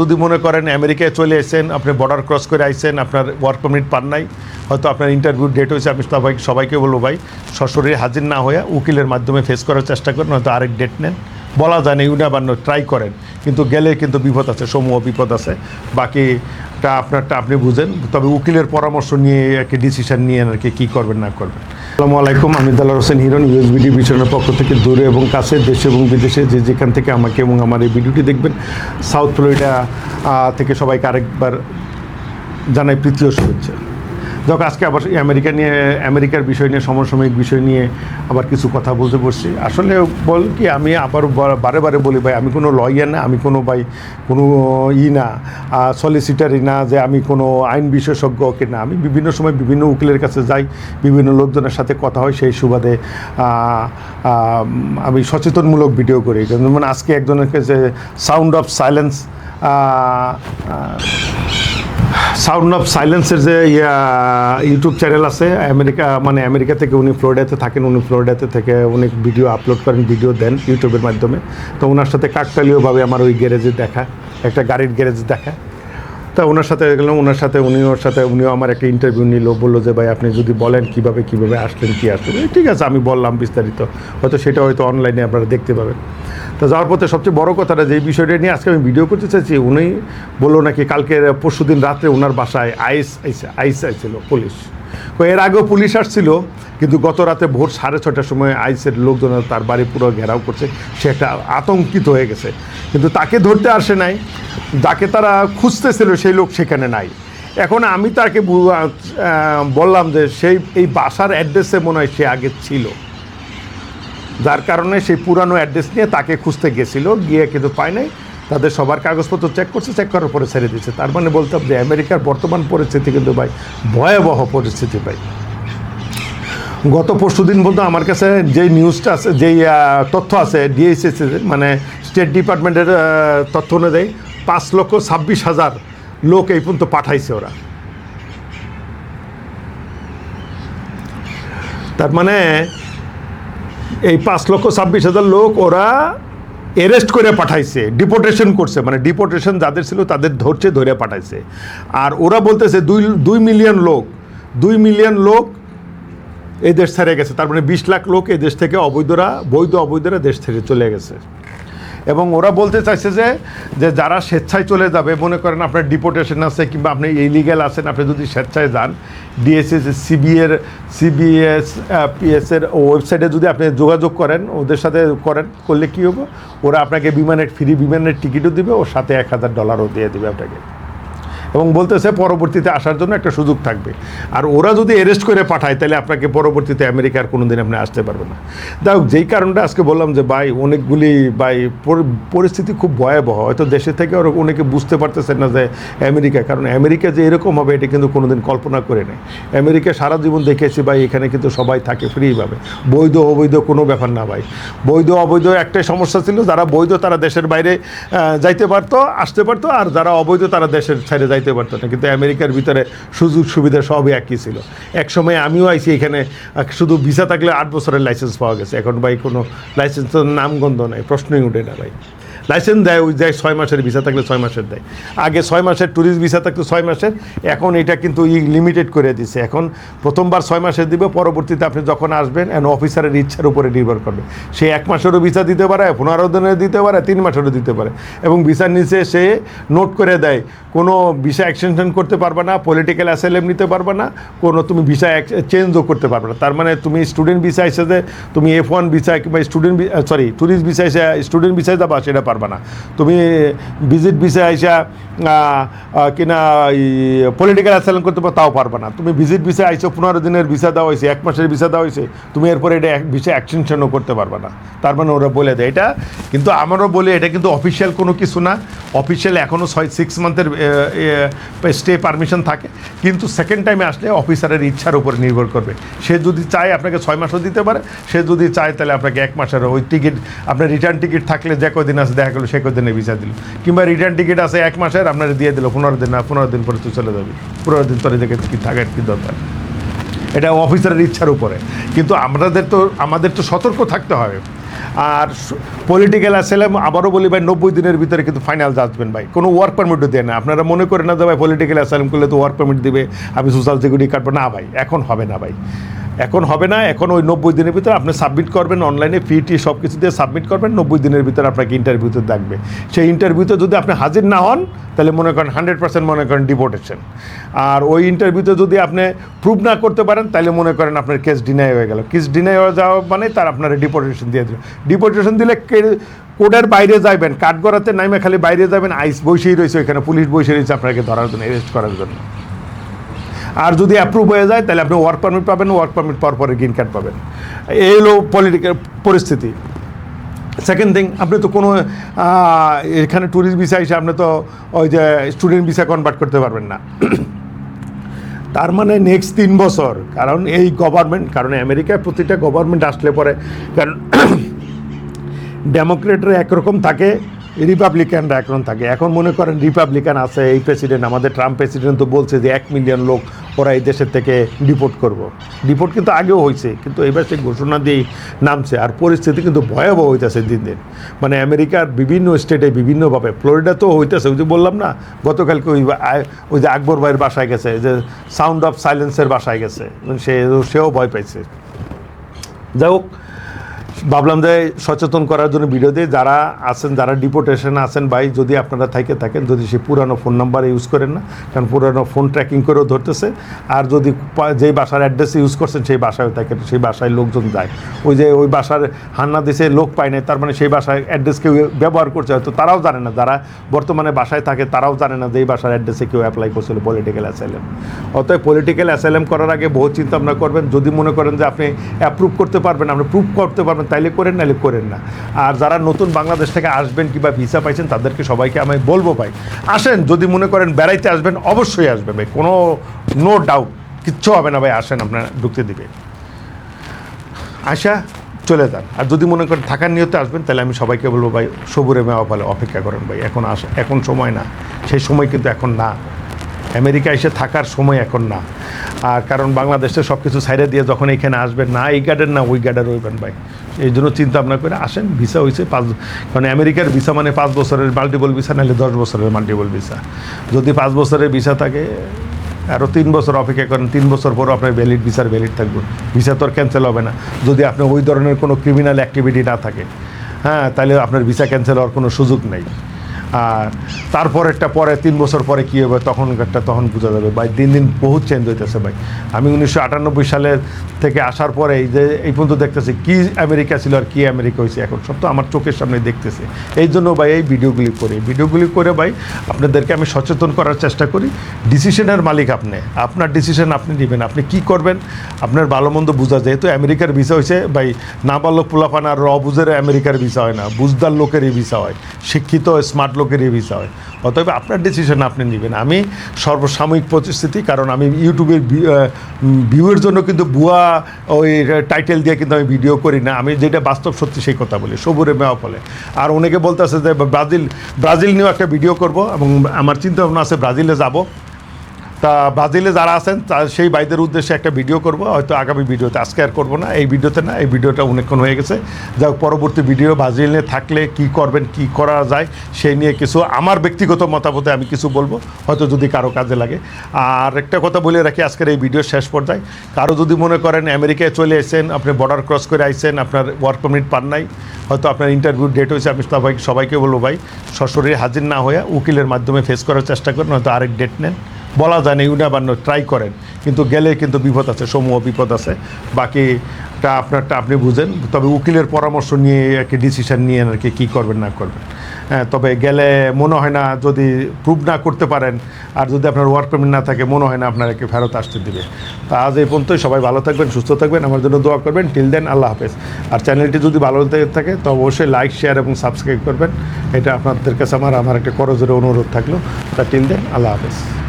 যদি মনে করেন আমেরিকায় চলে এসেছেন, আপনি বর্ডার ক্রস করে আইসেন আপনার ওয়ার্ক পারমিট পান নাই, হয়তো আপনার ইন্টারভিউ ডেট হয়েছে, আমি সবাই সবাইকে বলব ভাই, সশরীরে হাজির না হয়ে উকিলের মাধ্যমে ফেস করার চেষ্টা করেন, হয়তো আরেক ডেট নেন। বলা যায় না ইউনাবান্ন ট্রাই করেন। কিন্তু গেলে কিন্তু বিপদ আছে, সমূহ বিপদ আছে। বাকিটা আপনারটা আপনি বুঝেন। তবে উকিলের পরামর্শ নিয়ে একে ডিসিশন নিয়ে আর কি কী করবেন, না করবেন। আসসালামু আলাইকুম, আমি দালার হোসেন হিরন ইউএসবিডি বিচরণের পক্ষ থেকে দূরে এবং কাছে, দেশে এবং বিদেশে যে যেখান থেকে আমাকে এবং আমার এই ভিডিওটি দেখবেন, সাউথ ফ্লোরিডা থেকে সবাইকে আরেকবার জানাই প্রীতীয় শুভেচ্ছা। যাক, আজকে আবার আমেরিকা নিয়ে, আমেরিকার বিষয় নিয়ে, সমসাময়িক বিষয় নিয়ে আবার কিছু কথা বলতে বসছি। আসলে বল কি, আমি আবার বার- বারে বলি ভাই, আমি কোনো লয়ার না, আমি কোনো ভাই, কোনো ই না সলিসিটারই না যে আমি কোনো আইন বিশেষজ্ঞ কে না। আমি বিভিন্ন সময় বিভিন্ন উকিলের কাছে যাই, বিভিন্ন লোকজনের সাথে কথা হয়, সেই সুবাদে আমি সচেতনমূলক ভিডিও করি। যেমন আজকে একজনের কাছে sound of silence sound of সাইলেন্সের যে ইউটিউব চ্যানেল আছে আমেরিকা মানে আমেরিকা থেকে উনি ফ্লোরিডাতে থাকেন, উনি ফ্লোরিডাতে থেকে উনি ভিডিও আপলোড করেন ভিডিও দেন ইউটিউবের মাধ্যমে। তো ওনার সাথে কাকতালীয়ভাবে আমার ওই গ্যারেজে দেখা, একটা গাড়ির গ্যারেজ দেখা। তা ওনার সাথে গেলাম, ওনার সাথে উনি ওর সাথে, উনিও আমার একটা ইন্টারভিউ নিল, বলল যে, ভাই, আপনি যদি বলেন কীভাবে কীভাবে আসলেন, কী আসলেন? ঠিক আছে, আমি বললাম বিস্তারিত। হয়তো সেটা হয়তো অনলাইনে আপনারা দেখতে পাবেন। তো যাওয়ার পথে সবচেয়ে বড় কথাটা যে বিষয়টা নিয়ে আজকে আমি ভিডিও করতে চাইছি, উনি বলল নাকি কালকে পরশু দিন রাত্রে ওনার বাসায় আইস আইস আইস আইছিল পুলিশ। এর আগেও পুলিশ আসছিল, কিন্তু গত রাতে ভোর সাড়ে ছটার সময় আইসের লোকজন তার বাড়ি পুরো ঘেরাও করছে। সে একটা আতঙ্কিত হয়ে গেছে। কিন্তু তাকে ধরতে আসে নাই। যাকে তারা খুঁজতেছিল সেই লোক সেখানে নাই। এখন আমি তাকে বললাম যে সেই, এই বাসার অ্যাড্রেসে মনে হয় সে আগে ছিল। যার কারণে সেই পুরানো অ্যাড্রেস নিয়ে তাকে খুঁজতে গেছিল, গিয়ে কিন্তু পায় নাই। তাদের সবার কাগজপত্র চেক করছে চেক করার পরে ছেড়ে দিচ্ছে তার মানে বলতাম যে আমেরিকার বর্তমান পরিস্থিতি কিন্তু ভাই ভয়াবহ পরিস্থিতি ভাই। গত পরশু দিন পর্যন্ত আমার কাছে যে নিউজটা আছে, যেই তথ্য আছে ডিএসএস মানে স্টেট ডিপার্টমেন্টের তথ্য অনুযায়ী পাঁচ লক্ষ ছাব্বিশ হাজার লোক এই পর্যন্ত পাঠাইছে ওরা। তার মানে এই পাঁচ লক্ষ ছাব্বিশ হাজার লোক ওরা অ্যারেস্ট করে পাঠাইছে ডিপোর্টেশন করছে মানে ডিপোর্টেশন যাদের ছিল তাদের ধরছে, ধরে পাঠাইছে। আর ওরা বলতেছে দুই দুই মিলিয়ন লোক, দুই মিলিয়ন লোক এই দেশ ছেড়ে গেছে। তার মানে বিশ লাখ লোক এই দেশ থেকে অবৈধরা, বৈধ অবৈধরা দেশ থেকে চলে গেছে। এবং ওরা বলতে চাইছে যে যে যারা স্বেচ্ছায় চলে যাবে, মনে করেন আপনার ডিপোর্টেশন আছে কিংবা আপনি ইলিগ্যাল আছেন, আপনি যদি স্বেচ্ছায় যান ডিএসএস সিবিএর সিবিএস পিএসের ওয়েবসাইটে যদি আপনি যোগাযোগ করেন, ওদের সাথে করেন, করলে কী হবে? ওরা আপনাকে বিমানের ফ্রি বিমানের টিকিটও দেবে, ওর সাথে এক হাজার ডলারও দিয়ে দেবে আপনাকে। এবং বলতেছে পরবর্তীতে আসার জন্য একটা সুযোগ থাকবে। আর ওরা যদি অ্যারেস্ট করে পাঠায়, তাহলে আপনাকে পরবর্তীতে আমেরিকার কোনো দিন আপনি আসতে পারবেন না। যাই হোক, যেই কারণটা আজকে বললাম যে, ভাই, অনেকগুলি, ভাই পরিস্থিতি খুব ভয়াবহ। হয়তো দেশে থেকে ওরা অনেকে বুঝতে পারতেছেন না যে, আমেরিকা, কারণ আমেরিকা যে এরকম হবে, এটা কিন্তু কোনোদিন কল্পনা করে নেই। আমেরিকা সারা জীবন দেখেছি, ভাই, এখানে কিন্তু সবাই থাকে ফ্রিভাবে। বৈধ, অবৈধ কোনো ব্যাপার না, ভাই। বৈধ, অবৈধ একটাই সমস্যা ছিল, যারা বৈধ তারা দেশের বাইরে যাইতে পারতো, আসতে পারতো, আর যারা অবৈধ তারা দেশের ছেড়ে যাইতে পারতো না। কিন্তু আমেরিকার ভিতরে সুযোগ সুবিধা সবই একই ছিল। এক সময় আমিও আইছি এখানে শুধু ভিসা থাকলে আট বছরের লাইসেন্স পাওয়া গেছে। এখন ভাই কোনো লাইসেন্সের নামগন্ধ নাই, প্রশ্নই উঠে না ভাই। লাইসেন্স দেয়, ওই দেয় ছয় মাসের ভিসা থাকলে ছয় মাসের দেয়। আগে ছয় মাসের ট্যুরিস্ট ভিসা থাকতো ছয় মাসের, এখন এটা কিন্তু ই লিমিটেড করে দিছে। এখন প্রথমবার ছয় মাসের দিবে, পরবর্তীতে আপনি যখন আসবেন এন অফিসারের ইচ্ছার উপরে নির্ভর করবে। সে এক মাসেরও ভিসা দিতে পারে, পনেরো দিনের দিতে পারে, তিন মাসেরও দিতে পারে। এবং ভিসার নিচে সে নোট করে দেয়, কোনো ভিসা এক্সটেনশন করতে পারবে না পলিটিক্যাল অ্যাসাইলেম নিতে পারবে না, কোনো তুমি ভিসা চেঞ্জও করতে পারবে না। তার মানে তুমি স্টুডেন্ট ভিসা হিসেবে তুমি এফ ওয়ান ভিসা কিংবা স্টুডেন্ট সরি ট্যুরিস্ট ভিসা এসে স্টুডেন্ট ভিসায় যাবা, সেটা পারবে না। তুমি ভিজিট ভিসা আইসা কিনা পলিটিক্যাল অ্যাসাইলেম করতে পারো, তাও পারবে না। তুমি ভিজিট ভিসা আইসো, পনেরো দিনের ভিসা দেওয়া হয়েছে, এক মাসের ভিসা দেওয়া হয়েছে, তুমি এরপরে এটা ভিসা এক্সটেনশনও করতে পারবে না। তার মানে ওরা বলে দেয় এটা, কিন্তু আমারও বলে এটা কিন্তু অফিসিয়াল কোনো কিছু না। অফিসিয়াল এখনও ছয় সিক্স মান্থের স্টে পারমিশন থাকে। কিন্তু সেকেন্ড টাইমে আসলে অফিসারের ইচ্ছার উপর নির্ভর করবে। সে যদি চায় আপনাকে ছয় মাসও দিতে পারে, সে যদি চায় তাহলে আপনাকে এক মাসের ওই টিকিট আপনার রিটার্ন টিকিট থাকলে যে কদিন আছে দেখা গেলো সে কদিনে ভিসা দিল? কিংবা রিটার্ন টিকিট আছে এক মাসের, আপনার দিয়ে দিল, পনেরো দিন না, পনেরো দিন পরে তুই চলে যাবি। পনেরো দিন পরে দেখে কি থাকার কি দরকার? এটা অফিসারের ইচ্ছার উপরে। কিন্তু আমাদের তো আমাদের তো সতর্ক থাকতে হবে। আর পলিটিক্যাল অ্যাসাইলাম আবারও বলি ভাই, নব্বই দিনের ভিতরে কিন্তু ফাইনাল জাজমেন্ট ভাই। কোনো ওয়ার্ক পারমিটও দেয় না। আপনারা মনে করেন না যে ভাই পলিটিক্যাল অ্যাসাইলাম করলে তো ওয়ার্ক পারমিট দিবে, আমি সোশ্যাল সিকিউরিটি কাটবো না ভাই, এখন হবে না ভাই। এখন হবে না, এখন ওই নব্বই দিনের ভিতরে আপনি সাবমিট করবেন অনলাইনে ফি টি সব কিছু দিয়ে সাবমিট করবেন, নব্বই দিনের ভিতরে আপনাকে ইন্টারভিউতে ডাকবে সেই ইন্টারভিউতে যদি আপনি হাজির না হন, তাহলে মনে করেন হান্ড্রেড পার্সেন্ট মনে করেন ডিপোর্টেশন আর ওই ইন্টারভিউতে যদি আপনি প্রুভ না করতে পারেন, তাহলে মনে করেন আপনার কেস ডিনাই হয়ে গেল। কেস ডিনাই হয়ে যাওয়া মানে তার আপনার ডিপোর্টেশন দিয়ে দিল। ডিপোর্টেশন দিলে কোডের বাইরে যাবেন কাঠগড়াতে নাইমে খালি বাইরে যাবেন আইস বসেই রয়েছে ওইখানে, পুলিশ বসে রয়েছে আপনাকে ধরার জন্য অ্যারেস্ট করার জন্য। আর যদি অ্যাপ্রুভ হয়ে যায়, তাহলে আপনি ওয়ার্ক পারমিট পাবেন ওয়ার্ক পারমিট পাওয়ার পরে গ্রিন কার্ড পাবেন। এই হলো পলিটিক্যাল পরিস্থিতি। সেকেন্ড থিং আপনি তো কোনো এখানে ট্যুরিস্ট ভিসা হিসেবে আপনি তো ওই যে স্টুডেন্ট ভিসা কনভার্ট করতে পারবেন না। তার মানে নেক্সট তিন বছর, কারণ এই গভর্নমেন্ট কারণ আমেরিকায় প্রতিটা গভর্নমেন্ট আসলে পরে, কারণ ডেমোক্রেটরা একরকম থাকে রিপাবলিকানরা একরকম থাকে। এখন মনে করেন রিপাবলিকান আছে, এই প্রেসিডেন্ট আমাদের ট্রাম্প প্রেসিডেন্ট তো বলছে যে এক মিলিয়ন লোক ওরা এই দেশের থেকে ডিপোর্ট করব। ডিপোর্ট কিন্তু আগেও হয়েছে, কিন্তু এবার সে ঘোষণা দিয়েই নামছে। আর পরিস্থিতি কিন্তু ভয়াবহ হইতেছে দিন দিন। মানে আমেরিকার বিভিন্ন স্টেটে বিভিন্নভাবে ফ্লোরিডা তো হইতেছে, ওই যে বললাম না, গতকালকে ওই ওই যে আকবর ভাইয়ের বাসায় গেছে যে সাউন্ড অফ সাইলেন্সের বাসায় গেছে। সে, সেও ভয় পাইছে। যাই হোক ভাবলাম যে সচেতন করার জন্য দিয়ে যারা আছেন, যারা ডিপোর্টেশন আছেন ভাই, যদি আপনারা থাকে, থাকেন, যদি সে পুরানো ফোন নাম্বার ইউজ করেন না, কারণ পুরানো ফোন ট্র্যাকিং করেও ধরতেছে। আর যদি যেই বাসার অ্যাড্রেস ইউজ করছেন, সেই বাসায় থাকেন সেই বাসায় লোকজন যায়। ওই যে ওই বাসার হান্না দিছে, লোক পায় নাই, তার মানে সেই বাসায় অ্যাড্রেস কেউ ব্যবহার করছে, হয়তো তারাও জানে না। যারা বর্তমানে বাসায় থাকে, তারাও জানে না যে এই বাসার অ্যাড্রেসে কেউ অ্যাপ্লাই করছিল পলিটিক্যাল অ্যাসাইলেম অতএব পলিটিক্যাল অ্যাসাইলেম করার আগে বহু চিন্তা ভাবনা করবেন। যদি মনে করেন যে আপনি অ্যাপ্রুভ করতে পারবেন, আপনি প্রুভ করতে পারবেন তাইলে করেন নাহলে করেন না। আর যারা নতুন বাংলাদেশ থেকে আসবেন কিংবা ভিসা পাইছেন, তাদেরকে সবাইকে আমি বলব ভাই, আসেন, যদি মনে করেন বেড়াইতে আসবেন, অবশ্যই আসবে ভাই। কোনো নো ডাউট কিচ্ছু হবে না ভাই, আসেন, আপনার ঢুকতে দিবে। আসা চলে যান। আর যদি মনে করেন থাকার নিয়তে আসবেন তাহলে আমি সবাইকে বলব ভাই, সবুরে মেওয়া ফলে অপেক্ষা করেন ভাই। এখন আস, এখন সময় না। সেই সময় কিন্তু এখন না। আমেরিকা এসে থাকার সময় এখন না। আর কারণ বাংলাদেশে সব কিছু সাইডে দিয়ে যখন এখানে আসবেন, না এই গার্ডেন না ওই গার্ডেন রইবেন ভাই। এই জন্য চিন্তা ভাবনা করে আসেন ভিসা হয়েছে পাঁচ কারণ আমেরিকার ভিসা মানে পাঁচ বছরের মাল্টিপল ভিসা নাহলে দশ বছরের মাল্টিপল ভিসা যদি পাঁচ বছরের ভিসা থাকে আরও তিন বছর অপেক্ষা করেন, তিন বছর পর আপনার ভ্যালিড ভিসার ভ্যালিড থাকবে। ভিসা তো আর ক্যান্সেল হবে না। যদি আপনার ওই ধরনের কোনো ক্রিমিনাল অ্যাক্টিভিটি না থাকে হ্যাঁ তাহলে আপনার ভিসা ক্যান্সেল হওয়ার কোনো সুযোগ নেই। আর তারপরেরটা পরে, তিন বছর পরে কী হবে, তখন একটা তখন বোঝা যাবে। ভাই, দিন দিন বহুত চেঞ্জ হইতেছে ভাই। আমি উনিশশো আটানব্বই সালের থেকে আসার পরে এই যে, এই পর্যন্ত দেখতেছি কি আমেরিকা ছিল আর কি আমেরিকা হয়েছে এখন। সব তো আমার চোখের সামনে দেখতেছে। এই জন্য ভাই, এই ভিডিওগুলি করি, ভিডিওগুলি করে ভাই, আপনাদেরকে আমি সচেতন করার চেষ্টা করি। ডিসিশনের মালিক আপনি। আপনার ডিসিশন আপনি নেবেন। আপনি কি করবেন? আপনার ভালো মন্দ বোঝা। যেহেতু আমেরিকার ভিসা হয়েছে ভাই, নাবালক পোলাপান আর বুঝের আমেরিকার ভিসা হয় না। বুঝদার লোকেরই ভিসা হয়। শিক্ষিত স্মার্ট লোকেরই ভিসা হয়। অতএব আপনার ডিসিশন আপনি নেবেন। আমি সর্বসাময়িক পরিস্থিতি, কারণ আমি ইউটিউবের ভিউয়ের জন্য কিন্তু বুয়া ওই টাইটেল দিয়ে কিন্তু আমি ভিডিও করি না। আমি যেটা বাস্তব সত্যি সেই কথা বলি, সবুরে মেয়া ফলে। আর অনেকে বলতেছে যে, ব্রাজিল ব্রাজিল নিয়েও একটা ভিডিও করব এবং আমার চিন্তা ভাবনা আছে, ব্রাজিলে যাব। তা ব্রাজিলে যারা আছেন সেই ভাইদের উদ্দেশ্যে একটা ভিডিও করব। হয়তো আগামী ভিডিওতে, আজকে আর করব না, এই ভিডিওতে না, এই ভিডিওটা অনেকক্ষণ হয়ে গেছে। যাই পরবর্তী ভিডিও ব্রাজিলে থাকলে কি করবেন, কি করা যায় সেই নিয়ে কিছু আমার ব্যক্তিগত মতামতে আমি কিছু বলব, হয়তো যদি কারও কাজে লাগে। আর একটা কথা বলে রাখি, আজকের এই ভিডিও শেষ পর্যায়ে। কারও যদি মনে করেন আমেরিকায় চলে এসেছেন আপনি বর্ডার ক্রস করে আইসেন আপনার ওয়ার্ক পারমিট পান নাই, হয়তো আপনার ইন্টারভিউ ডেট হয়েছে, আমি সবাই সবাইকে বলব ভাই, সশরীরে হাজির না হয়ে উকিলের মাধ্যমে ফেস করার চেষ্টা করেন, হয়তো আরেক ডেট নেন। বলা যায় না ইউনাবান্ন ট্রাই করেন। কিন্তু গেলে কিন্তু বিপদ আছে, সমূহ বিপদ আছে। বাকিটা আপনারটা আপনি বুঝেন। তবে উকিলের পরামর্শ নিয়ে একটি ডিসিশন নিয়ে আর কি, কী করবেন, না করবেন। হ্যাঁ তবে গেলে মনে হয় না যদি প্রুভ না করতে পারেন, আর যদি আপনার ওয়ার্ক পারমিট না থাকে, মনে হয় না আপনাকে ফেরত আসতে দিবে। তা আজ এই পর্যন্তই, সবাই ভালো থাকবেন, সুস্থ থাকবেন। আমার জন্য দোয়া করবেন। টিল দেন আল্লাহ হাফেজ। আর চ্যানেলটি যদি ভালো থাকে, তো অবশ্যই লাইক শেয়ার এবং সাবস্ক্রাইব করবেন। এটা আপনাদের কাছে আমার আমার একটা করজোরে অনুরোধ থাকল। তা টিল দেন আল্লাহ হাফেজ।